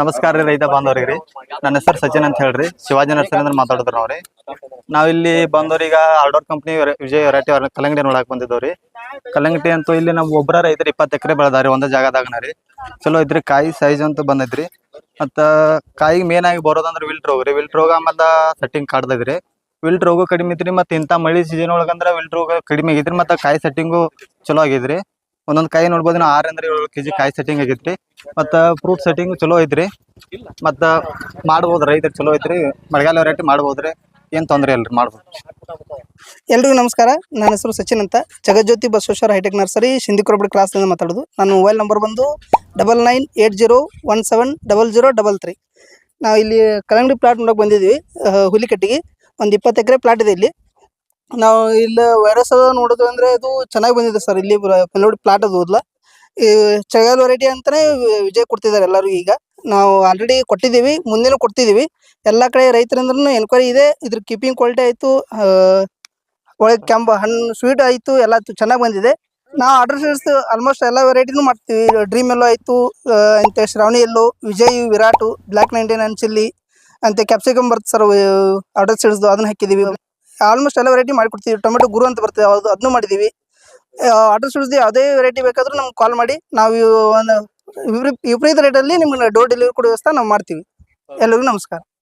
ನಮಸ್ಕಾರ ರೀ ರೈತ ಬಾಂಧವ್ರಿಗೆ ರೀ. ನನ್ನ ಹೆಸರು ಸಚಿನ್ ಅಂತ ಹೇಳ್ರಿ. ಶಿವಾಜಿ ನರ್ಸರಿ ಅಂದ್ರೆ ಮಾತಾಡಿದ್ರು ನಾವ್ರಿ. ನಾವಿಲ್ಲಿ ಬಂದವ್ರೀಗ ಆರ್ಡರ್ ಕಂಪ್ನಿ ವಿಜಯ್ ವೆರೈಟಿ ಅವ್ರ ಕಲ್ಲಂಗಡಿ ನೋಡಕ್ ಬಂದಿದ್ದವ್ರಿ. ಕಲ್ಲಂಗಡಿ ಅಂತೂ ಇಲ್ಲಿ ನಾವು ಒಬ್ಬರ ರೈತರು ಇಪ್ಪತ್ತು ಎಕರೆ ಬೆಳೆದಾರಿ ಒಂದೇ ಜಾಗದಾಗ ರೀ. ಚಲೋ ಇದ್ರಿ ಕಾಯಿ ಸೈಜ್ ಅಂತ ಬಂದೈತ್ರಿ. ಮತ್ತ ಕಾಯಿಗೆ ಮೇನ್ ಆಗಿ ಬರೋದಂದ್ರೆ ವಿಲ್ಟ್ ರೋಗ ರೀ. ವಿಲ್ಟ್ ರೋಗ ಸೆಟ್ಟಿಂಗ್ ಕಾಡ್ದೈತ್ರಿ. ವಿಲ್ಟ್ ರೋಗ ಕಡಿಮೆ ಐತ್ರಿ ಮತ್ತೆ ಇಂಥ ಮಳಿ ಸೀಸನ್ ಒಳಗಂದ್ರ ವಿಲ್ಟ್ ರೋಗ ಕಡಿಮೆ ಆಗಿದ್ರಿ ಮತ್ತೆ ಕಾಯಿ ಸೆಟ್ಟಿಂಗು ಚಲೋ ಆಗೈತ್ರಿ. ಒಂದೊಂದ್ ಕಾಯಿ ನೋಡ್ಬೋದು ನಾವು ಅಂದ್ರೆ ಏಳು ಕೆಜಿ ಕಾಯಿ ಸೆಟ್ಟಿಂಗ್ ಆಗೈತ್ರಿ. ಮತ್ತ ಫ್ರೂಟ್ ಸೆಟ್ಟಿಂಗ್ ಚಲೋ ಐತ್ರಿ. ಮತ್ತ ಮಾಡ್ಬೋದು, ರೈತರು ಚಲೋ ಐತ್ರಿ. ಮಳೆಗಾಲ ವೆರೈಟಿ ಮಾಡ್ಬೋದ್ರಿ. ಏನ್ ತೊಂದ್ರೆ ಇಲ್ರಿ, ಮಾಡ್ಬೋದು. ಎಲ್ರಿಗೂ ನಮಸ್ಕಾರ. ನನ್ನ ಹೆಸರು ಸಚಿನ್ ಅಂತ. ಜಗಜ್ಯೋತಿ ಬಸವೇಶ್ವರ ಹೈಟೆಕ್ ನರ್ಸರಿ, ಸಿಂಧಿಕೊರಬಡಿ ಕ್ಲಾಸ್ನಿಂದ ಮಾತಾಡೋದು. ನನ್ನ ಮೊಬೈಲ್ ನಂಬರ್ ಬಂದು double nine eight zero one seven double zero double three ನಾವು ಇಲ್ಲಿ ಕಲಂಗಡಿ ಪ್ಲಾಟ್ ನೋಡಕ್ಕೆ ಬಂದಿದ್ವಿ ಹುಲಿಕಟ್ಟಿಗೆ. ಒಂದು ಇಪ್ಪತ್ತು ಎಕರೆ ಪ್ಲಾಟ್ ಇದೆ ಇಲ್ಲಿ. ನಾವು ಇಲ್ಲ ವೈರಸ್ ಅದ ನೋಡೋದು ಅಂದ್ರೆ ಅದು ಚೆನ್ನಾಗಿ ಬಂದಿದೆ ಸರ್ ಇಲ್ಲಿ ನೋಡಿ ಪ್ಲಾಟ್ ಅದು ಈ ಚಗಾಲ್ ವೆರೈಟಿ ಅಂತಾನೆ ವಿಜಯ್ ಕೊಡ್ತಿದ್ದಾರೆ ಎಲ್ಲರೂ ಈಗ. ನಾವು ಆಲ್ರೆಡಿ ಕೊಟ್ಟಿದ್ದೀವಿ, ಮುಂದೆನೂ ಕೊಡ್ತಿದ್ದೀವಿ. ಎಲ್ಲ ಕಡೆ ರೈತರಂದ್ರೂ ಎನ್ಕ್ವೈರಿ ಇದೆ. ಇದ್ರ ಕೀಪಿಂಗ್ ಕ್ವಾಲಿಟಿ ಆಯಿತು ಒಳಗೆ ಕೆಂಪು ಹಣ್ಣು ಸ್ವೀಟ್ ಆಯಿತು, ಎಲ್ಲ ಚೆನ್ನಾಗಿ ಬಂದಿದೆ. ನಾವು ಆರ್ಡರ್ ಸೇರಿಸಿ ಆಲ್ಮೋಸ್ಟ್ ಎಲ್ಲ ವೆರೈಟಿನೂ ಮಾಡ್ತೀವಿ. ಡ್ರೀಮ್ ಎಲ್ಲೋ ಆಯಿತು ಅಂತ Shravani yellow Vijay, Virat black ninety nine chilli ಅಂತ ಕ್ಯಾಪ್ಸಿಕಮ್ ಬರುತ್ತೆ ಸರ್ ಆರ್ಡರ್ ಸೇರಿಸ್ದು ಅದನ್ನ ಹಾಕಿದ್ದೀವಿ. ಆಲ್ಮೋಸ್ಟ್ ಎಲ್ಲ ವೆರೈಟಿ ಮಾಡಿಕೊಡ್ತೀವಿ. ಟೊಮೆಟೊ ಗುರು ಅಂತ ಬರ್ತದೆ ಅದು ಅದನ್ನು ಮಾಡಿದ್ದೀವಿ ಆರ್ಡರ್ ಸೇರಿಸ್ದು ಯಾವುದೇ ವೆರೈಟಿ ಬೇಕಾದರೂ ನಮ್ಗೆ ಕಾಲ್ ಮಾಡಿ. ನಾವು ಒಂದು ವಿಪರೀತ ರೇಟಲ್ಲಿ ನಿಮ್ಗೆ ಡೋರ್ ಡೆಲಿವರಿ ಕೊಡೋ ವ್ಯವಸ್ಥೆ ನಾವು ಮಾಡ್ತೀವಿ. ಎಲ್ಲರಿಗೂ ನಮಸ್ಕಾರ.